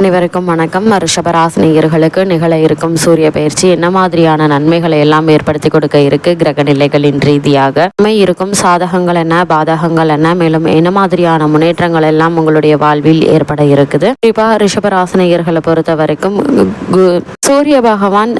அனைவருக்கும் வணக்கம். ரிஷபராசினியர்களுக்கு நிகழ இருக்கும் சூரிய பயிற்சி என்ன மாதிரியான நன்மைகளை எல்லாம் ஏற்படுத்தி கொடுக்க இருக்கு? கிரக நிலைகளின் ரீதியாக உண்மை இருக்கும். சாதகங்கள் என்ன? பாதகங்கள் என்ன? மேலும் என்ன மாதிரியான முன்னேற்றங்கள் எல்லாம் உங்களுடைய வாழ்வில் ஏற்பட இருக்குது? குறிப்பா ரிஷபராசினியர்களை பொறுத்த வரைக்கும் சூரிய பகவான்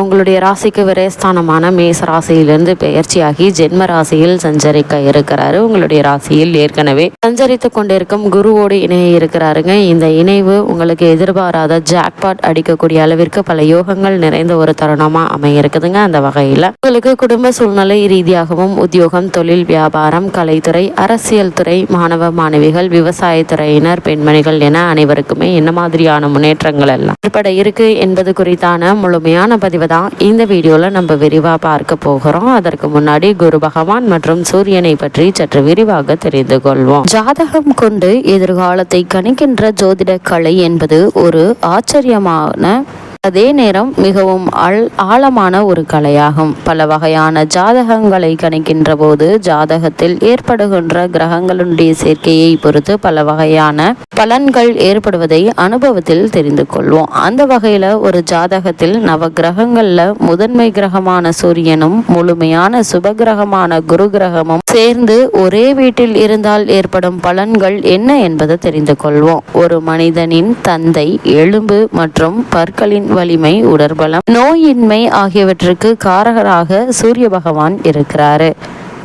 உங்களுடைய ராசிக்கு விரயஸ்தானமான மேச ராசியிலிருந்து பெயர்ச்சியாகி ஜென்ம ராசியில் சஞ்சரிக்க இருக்கிறாரு. உங்களுடைய ராசியில் ஏற்கனவே சஞ்சரித்து கொண்டிருக்கும் குருவோடு இணைய இருக்கிறாருங்க. இந்த இணைவு உங்களுக்கு எதிர்பாராத ஜாக்பாட் அடிக்கக்கூடிய அளவிற்கு பல யோகங்கள் நிறைந்த ஒரு தருணமா அமைய இருக்குதுங்க அந்த வகையில உங்களுக்கு குடும்ப சூழ்நிலை ரீதியாகவும் உத்தியோகம் தொழில் வியாபாரம் கலைத்துறை அரசியல் துறை மாணவ மாணவிகள் விவசாயத்துறையினர் பெண்மணிகள் என அனைவருக்குமே என்ன மாதிரியான முன்னேற்றங்கள் எல்லாம் ஏற்பட இருக்கு என்பது குறித்தான முழுமையான பதிவு தான் இந்த வீடியோல நம்ம விரிவா பார்க்க போகிறோம். அதற்கு முன்னாடி குரு பகவான் மற்றும் சூரியனை பற்றி சற்று விரிவாக தெரிந்து கொள்வோம். ஜாதகம் கொண்டு எதிர்காலத்தை கணிக்கின்ற ஜோதிட கலை என்பது ஒரு ஆச்சரியமான அதே நேரம் மிகவும் ஆழ் ஆழமான ஒரு கலையாகும். பல வகையான ஜாதகங்களை கணிக்கின்ற போது ஜாதகத்தில் ஏற்படுகின்ற கிரகங்களுடைய சேர்க்கையை பொறுத்து பல வகையான பலன்கள் ஏற்படுவதை அனுபவத்தில் தெரிந்து கொள்வோம். அந்த வகையில ஒரு ஜாதகத்தில் நவ கிரகங்கள்ல முதன்மை கிரகமான சூரியனும் முழுமையான சுப கிரகமான குரு கிரகமும் சேர்ந்து ஒரே வீட்டில் இருந்தால் ஏற்படும் பலன்கள் என்ன என்பதை தெரிந்து கொள்வோம். ஒரு மனிதனின் தந்தை எலும்பு மற்றும் பற்களின் வலிமை உடற்பலம் நோயின்மை ஆகியவற்றுக்கு காரகராக சூரிய பகவான் இருக்கிறாரு.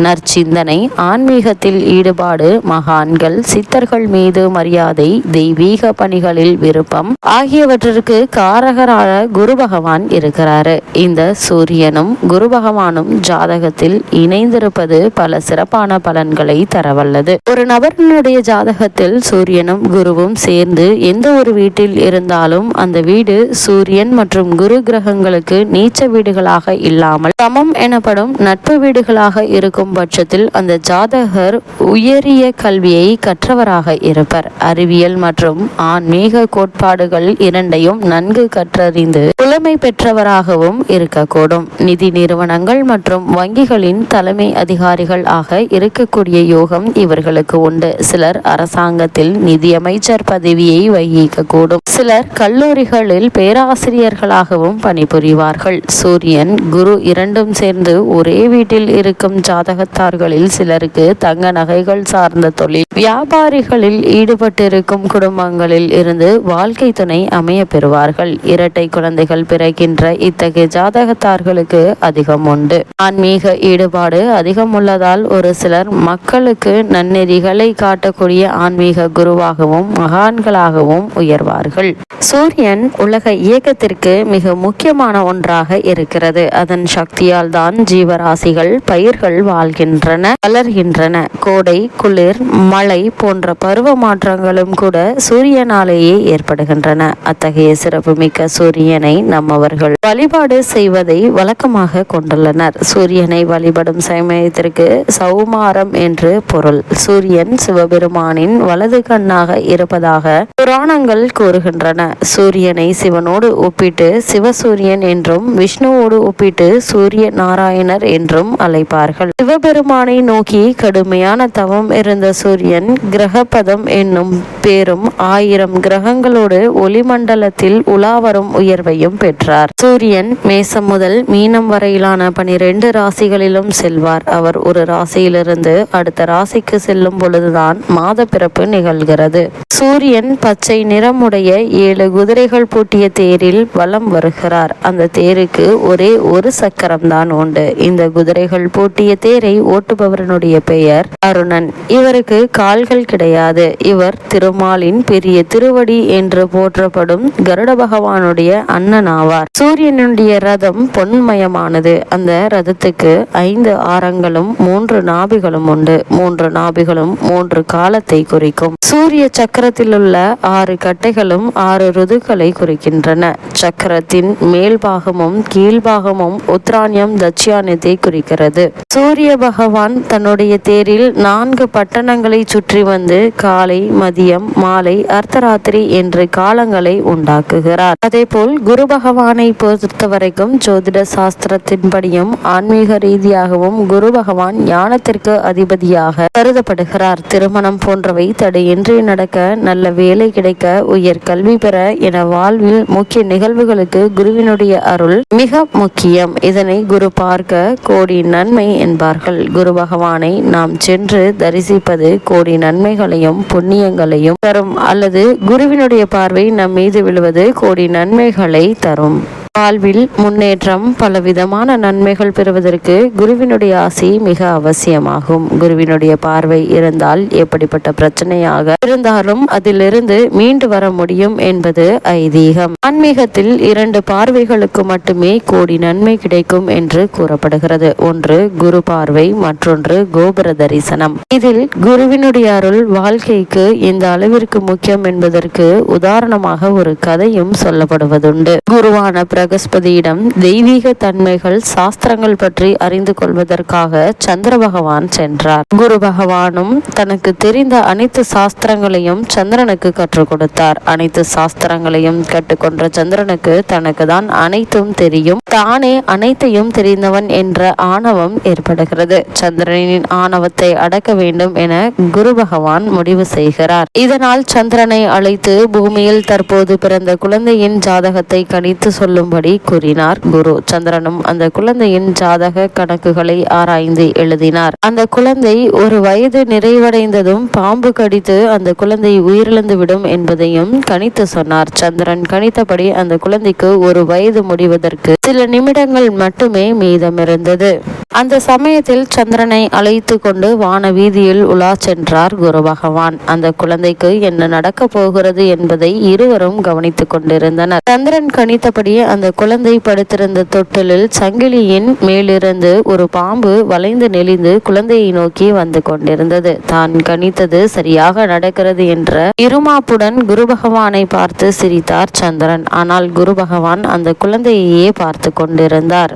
நற்சிந்தனை ஆன்மீகத்தில் ஈடுபாடு மகான்கள் சித்தர்கள் மீது மரியாதை தெய்வீக பணிகளில் விருப்பம் ஆகியவற்றிற்கு காரகரான குரு பகவான் இருக்கிறாரு. இந்த சூரியனும் குரு பகவானும் ஜாதகத்தில் இணைந்திருப்பது பல சிறப்பான பலன்களை தரவல்லது. ஒரு நபரினுடைய ஜாதகத்தில் சூரியனும் குருவும் சேர்ந்து எந்த ஒரு வீட்டில் இருந்தாலும் அந்த வீடு சூரியன் மற்றும் குரு கிரகங்களுக்கு நீச்ச வீடுகளாக இல்லாமல் சமம் எனப்படும் நட்பு வீடுகளாக இருக்கும் பட்சத்தில் அந்த ஜாதகர் உயரிய கல்வியை கற்றவராக இருப்பர். அறிவியல் மற்றும் ஆன்மீக கோட்பாடுகள் இரண்டையும் நன்கு கற்றறிந்து புலமை பெற்றவராகவும் இருக்கக்கூடும். நிதி நிறுவனங்கள் மற்றும் வங்கிகளின் தலைமை அதிகாரிகள் ஆக இருக்கக்கூடிய யோகம் இவர்களுக்கு உண்டு. சிலர் அரசாங்கத்தில் நிதியமைச்சர் பதவியை வகிக்கக்கூடும். சிலர் கல்லூரிகளில் பேராசிரியர்களாகவும் பணிபுரிவார்கள். சூரியன் குரு இரண்டும் சேர்ந்து ஒரே வீட்டில் இருக்கும் ஜாதக உலகத்தார்களில் சிலருக்கு தங்க நகைகள் சார்ந்த தொழில் வியாபாரிகளில் ஈடுபட்டிருக்கும் குடும்பங்களில் இருந்து வாழ்க்கை துணை அமைய பெறுவார்கள். இரட்டை குழந்தைகள் பிறக்கின்ற இத்தகைய ஜாதகத்தார்களுக்கு அதிகம் உண்டு. ஆன்மீக ஈடுபாடு அதிகம் உள்ளதால் ஒரு சிலர் மக்களுக்கு நன்னெறிகளை காட்டக்கூடிய ஆன்மீக குருவாகவும் மகான்களாகவும் உயர்வார்கள். சூரியன் உலக இயக்கத்திற்கு மிக முக்கியமான ஒன்றாக இருக்கிறது. அதன் சக்தியால் தான் ஜீவராசிகள் பயிர்கள் வாழ்கின்றன வளர்கின்றன. கோடை குளிர் மழை போன்ற பருவ மாற்றங்களும் கூட சூரியனாலேயே ஏற்படுகின்றன. அத்தகைய சிறப்புமிக்க சூரியனை நம்மவர்கள் வழிபாடு செய்வதை வழக்கமாக கொண்டுள்ளனர். சூரியனை வழிபடும் சமயத்திற்கு சௌமாரம் என்று பொருள். சூரியன் சிவபெருமானின் வலது கண்ணாக இருப்பதாக புராணங்கள் கூறுகின்றன. சூரியனை சிவனோடு ஒப்பிட்டு சிவசூரியன் என்றும் விஷ்ணுவோடு ஒப்பிட்டு சூரிய நாராயணர் என்றும் அழைப்பார்கள். சிவபெருமானை நோக்கி கடுமையான தவம் இருந்த சூரியன் கிரகபதம் என்னும் பேரும் ஆயிரம் கிரகங்களோடு ஒளிமண்டலத்தில் உலாவரும் உயர்வையும் பெற்றார். சூரியன் மேசம் முதல் மீனம் வரையிலான பனிரெண்டு ராசிகளிலும் செல்வார். அவர் ஒரு ராசியிலிருந்து அடுத்த ராசிக்கு செல்லும் பொழுதுதான் மாத பிறப்பு நிகழ்கிறது. சூரியன் பச்சை நிறமுடைய ஏழு குதிரைகள் பூட்டிய தேரில் வலம் வருகிறார். அந்த தேருக்கு ஒரே ஒரு சக்கரம் தான் உண்டு. இந்த குதிரைகள் பூட்டிய தேர் ஓட்டுபவரனுடைய பெயர் அருணன். இவருக்கு கால்கள் கிடையாது. இவர் திருமாலின் பெரிய திருவடி என்று போற்றப்படும் கருட பகவானுடைய அண்ணன் ஆவார் சூரியனுடைய ரதம் பொன்மயமானது. அந்த ரதத்துக்கு ஐந்து ஆரங்களும் மூன்று நாபிகளும் உண்டு. மூன்று நாபிகளும் மூன்று காலத்தை குறிக்கும். சூரிய சக்கரத்தில் உள்ள ஆறு கட்டைகளும் ஆறு ருதுக்களை குறிக்கின்றன. சக்கரத்தின் மேல் பாகமும் கீழ்பாகமும் உத்ராணியம் தட்சியானத்தை குறிக்கிறது. சூரிய பகவான் தன்னுடைய தேரில் நான்கு பட்டணங்களை சுற்றி வந்து காலை மதியம் மாலை அர்த்தராத்திரி என்று காலங்களை உண்டாக்குகிறார். அதேபோல் குரு பகவானை பொறுத்தவரைக்கும் ஜோதிட சாஸ்திரத்தின்படியும் ஆன்மீக ரீதியாகவும் குரு பகவான் ஞானத்திற்கு அதிபதியாக கருதப்படுகிறார். திருமணம் போன்றவை தடையின்றி நடக்க நல்ல வேலை கிடைக்க உயர் கல்வி பெற என வாழ்வில் முக்கிய நிகழ்வுகளுக்கு குருவினுடைய அருள் மிக முக்கியம். இதனை குரு பார்க்க கோடி நன்மை என்பார்கள். குரு பகவானை நாம் சென்று தரிசிப்பது கோடி நன்மைகளையும் புண்ணியங்களையும் தரும். அல்லது குருவினுடைய பார்வை நம் மீது விழுவது கோடி நன்மைகளை தரும். வாழ்வில் முன்னேற்றம் பல விதமான நன்மைகள் பெறுவதற்கு குருவினுடைய ஆசி மிக அவசியமாகும். குருவினுடைய பார்வை இருந்தால் எப்படிப்பட்ட பிரச்சனையாக இருந்தாலும் அதிலிருந்து மீண்டு வர முடியும் என்பது ஐதீகம். ஆன்மீகத்தில் இரண்டு பார்வைகளுக்கு மட்டுமே கோடி நன்மை கிடைக்கும் என்று கூறப்படுகிறது. ஒன்று குரு பார்வை மற்றொன்று கோபுர தரிசனம். இதில் குருவினுடைய அருள் வாழ்க்கைக்கு இந்த அளவிற்கு முக்கியம் என்பதற்கு உதாரணமாக ஒரு கதையும் சொல்லப்படுவதுண்டு. குருவான பிரகஸ்பதியிடம் தெய்வீக தன்மைகள் சாஸ்திரங்கள் பற்றி அறிந்து கொள்வதற்காக சந்திர பகவான் சென்றார். குரு பகவானும் தனக்கு தெரிந்த அனைத்து சாஸ்திரங்களையும் சந்திரனுக்கு கற்றுக் கொடுத்தார். அனைத்து சாஸ்திரங்களையும் கற்றுக்கொண்ட சந்திரனுக்கு தனக்கு தான் அனைத்தும் தெரியும். தானே அனைத்தையும் தெரிந்தவன் என்ற ஆணவம் ஏற்படுகிறது. சந்திரனின் ஆணவத்தை அடக்க வேண்டும் என குரு பகவான் முடிவு செய்கிறார். இதனால் சந்திரனை அழைத்து பூமியில் தற்போது பிறந்த குழந்தையின் ஜாதகத்தை கணித்து சொல்லும் சொல்லும்படி கூறினார். குரு சந்திரனும் அந்த குழந்தையின் ஜாதக கணக்குகளை ஆராய்ந்து எழுதினார். அந்த குழந்தை ஒரு வயது நிறைவடைந்ததும் பாம்பு கடித்து அந்த குழந்தை உயிரிழந்து விடும் என்பதையும் கணித்து சொன்னார். சந்திரன் கணித்தபடி அந்த குழந்தைக்கு ஒரு வயது முடிவதற்கு சில நிமிடங்கள் மட்டுமே மீதமிருந்தது. அந்த சமயத்தில் சந்திரனை அழைத்து கொண்டு வான வீதியில் உலா சென்றார் குரு பகவான். அந்த குழந்தைக்கு என்ன நடக்க போகிறது என்பதை இருவரும் கவனித்துக் கொண்டிருந்தனர். சந்திரன் கணித்தபடி அந்த குழந்தை படுத்திருந்த தொட்டிலில் சங்கிலியின் மேலிருந்து ஒரு பாம்பு வளைந்து நெளிந்து குழந்தையை நோக்கி வந்து கொண்டிருந்தது. தான் கணித்தது சரியாக நடக்கிறது என்ற இருமாப்புடன் குரு பகவானை பார்த்து சிரித்தார் சந்திரன். ஆனால் குரு பகவான் அந்த குழந்தையையே பார்த்து கொண்டிருந்தார்.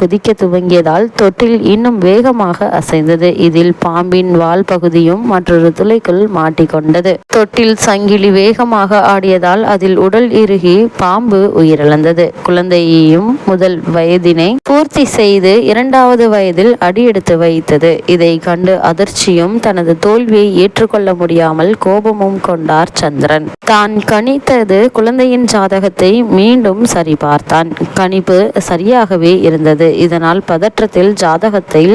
குதிக்க துவங்கியதால் தொட்டில் இன்னும் வேகமாக அசைந்தது. இதில் பாம்பின் வால் பகுதியும் மற்றொரு துளைக்குள் மாட்டிக்கொண்டது. தொட்டில் சங்கிலி வேகமாக ஆடியதால் அதில் உடல் இறுகி பாம்பு உயிரிழந்தது. குழந்தையையும் முதல் வயதினை பூர்த்தி செய்து இரண்டாவது வயதில் அடியெடுத்து வைத்தது. இதை கண்டு அதிர்ச்சியும் தனது தோல்வியை ஏற்றுக்கொள்ள முடியாமல் கோபமும் கொண்டார் சந்திரன். தான் கணித்தது குழந்தையின் ஜாதகத்தை மீண்டும் சரிபார்த்தான். கணிப்பு சரியாகவே இருந்தது. இதனால் பதற்றத்தில் ஜாதகத்தில்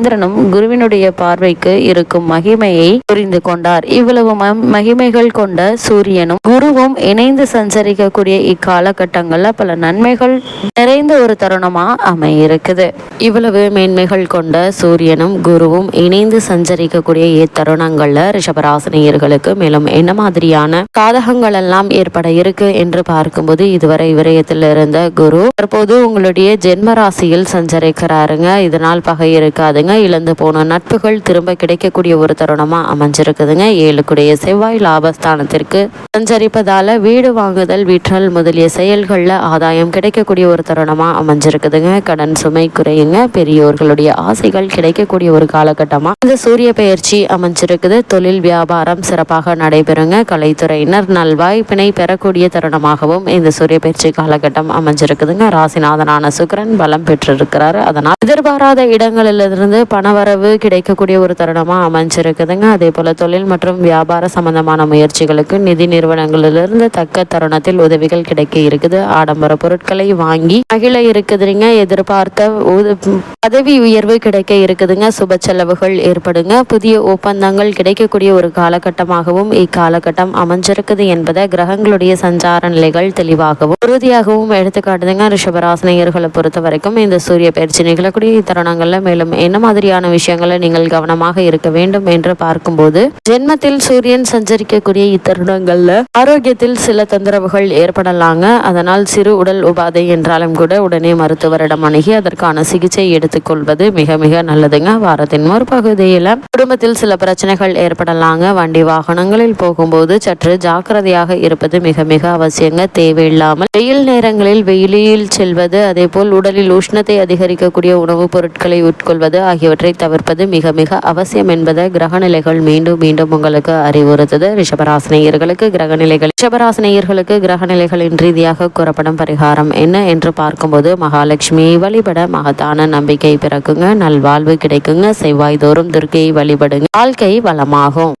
சந்திரனும் குருவினுடைய பார்வைக்கு இருக்கும் மகிமையை புரிந்து கொண்டார். இவ்வளவு மகிமைகள் கொண்ட சூரியனும் குருவும் இணைந்து சஞ்சரிக்கக்கூடிய இக்காலகட்டங்கள்ல பல நன்மைகள் நிறைந்த ஒரு தருணமா அமையிருக்குது. இவ்வளவு மேன்மைகள் கொண்ட சூரியனும் குருவும் இணைந்து சஞ்சரிக்கக்கூடிய இத்தருணங்கள்ல ரிஷபராசினியர்களுக்கு மேலும் என்ன மாதிரியான சாதகங்கள் எல்லாம் ஏற்பட இருக்கு என்று பார்க்கும்போது இதுவரை விரயத்தில் இருந்த குரு தற்போது உங்களுடைய ஜென்ம ராசியில் சஞ்சரிக்கிறாருங்க. இதனால் பகை இருக்காதுங்க. இழந்து போன நட்புகள் திரும்ப கிடைக்கக்கூடிய ஒரு தருணமாக அமைஞ்சிருக்குதுங்க. ஏழுக்குடைய செவ்வாய் லாபஸ்தானத்திற்கு சஞ்சரிப்பதால் வீடு வாங்குதல் விற்றல் முதலிய செயல்களில் ஆதாயம் கிடைக்கக்கூடிய ஒரு தருணமாக அமைஞ்சிருக்குதுங்க. கடன் சுமை குறையுங்க. பெரியோர்களுடைய ஆசைகள் கிடைக்கக்கூடிய ஒரு காலகட்டமாக இந்த சூரிய பயிற்சி அமைஞ்சிருக்குது. தொழில் வியாபாரம் சிறப்பாக நடைபெறுங்க. கலைத்துறையினர் நல்வாய்ப்பினை பெறக்கூடிய தருணமாகவும் இந்த சூரிய பயிற்சி காலகட்டம் அமைஞ்சிருக்குதுங்க. ராசிநாதனான சுக்கிரன் பலம் பெற்றிருக்கிறாரு. அதனால் எதிர்பாராத இடங்களிலிருந்து பணவரவு கிடைக்கக்கூடிய ஒரு தருணமாக அமைஞ்சிருக்குதுங்க. அதே போல் தொழில் மற்றும் வியாபார சம்பந்தமான முயற்சிகளுக்கு நிதி நிறுவனங்களிலிருந்து தக்க தருணத்தில் உதவிகள் கிடைக்க இருக்குது. ஆடம்பர பொருட்களை வாங்கி மகிழ இருக்குதுங்க. எதிர்பார்த்த பதவி உயர்வு கிடைக்க இருக்குதுங்க. சுப செலவுகள் ஏற்படுங்க. புதிய ஒப்பந்தங்கள் கிடைக்கக்கூடிய ஒரு காலகட்டமாகவும் இக்காலகட்டம் அமைஞ்சிருக்குது என்பதை கிரகங்களுடைய சஞ்சார நிலைகள் தெளிவாகவும் உறுதியாகவும் எடுத்துக்காட்டுதுங்க. ரிஷபராசினியர்களை பொறுத்த வரைக்கும் இந்த சூரிய பயிற்சி நிகழக்கூடிய தருணங்களில் மேலும் என்ன மாதிரியான விஷயங்களை நீங்கள் கவனமாக இருக்க வேண்டும் என்று பார்க்கும்போது ஜென்மத்தில் சூரியன் சஞ்சரிக்கக்கூடிய இத்தருணங்கள்ல ஆரோக்கியத்தில் சில தொந்தரவுகள் ஏற்படலாங்க. அதனால் சிறு உடல் உபாதை என்றாலும் கூட உடனே மருத்துவரிடம் அணுகி அதற்கான சிகிச்சை எடுத்துக்கொள்வது மிக மிக நல்லதுங்க. வாரத்தின் மறுபகுதியில குடும்பத்தில் சில பிரச்சனைகள் ஏற்படலாங்க. வண்டி வாகனங்களில் போகும்போது சற்று ஜாக்கிரதையாக இருப்பது மிக மிக அவசியங்க. தேவையில்லாமல் வெயில் நேரங்களில் வெயிலில் செல்வது அதே போல் உடலில் உஷ்ணத்தை அதிகரிக்கக்கூடிய உணவுப் பொருட்களை உட்கொள்வது ஆகிய ஆகியவற்றை தவிர்ப்பது மிக மிக அவசியம் என்பதை கிரகநிலைகள் மீண்டும் மீண்டும் உங்களுக்கு அறிவுறுத்தது. ரிஷபராசினியர்களுக்கு கிரகநிலைகள் ரிஷபராசினியர்களுக்கு கிரகநிலைகளின் ரீதியாக கூறப்படும் பரிகாரம் என்ன என்று பார்க்கும்போது மகாலட்சுமியை வழிபட மகத்தான நம்பிக்கை பிறக்குங்க. நல்வாழ்வு கிடைக்குங்க. செவ்வாய் தோறும் துர்க்கையை வழிபடுங்க. வாழ்க்கை வளமாகும்.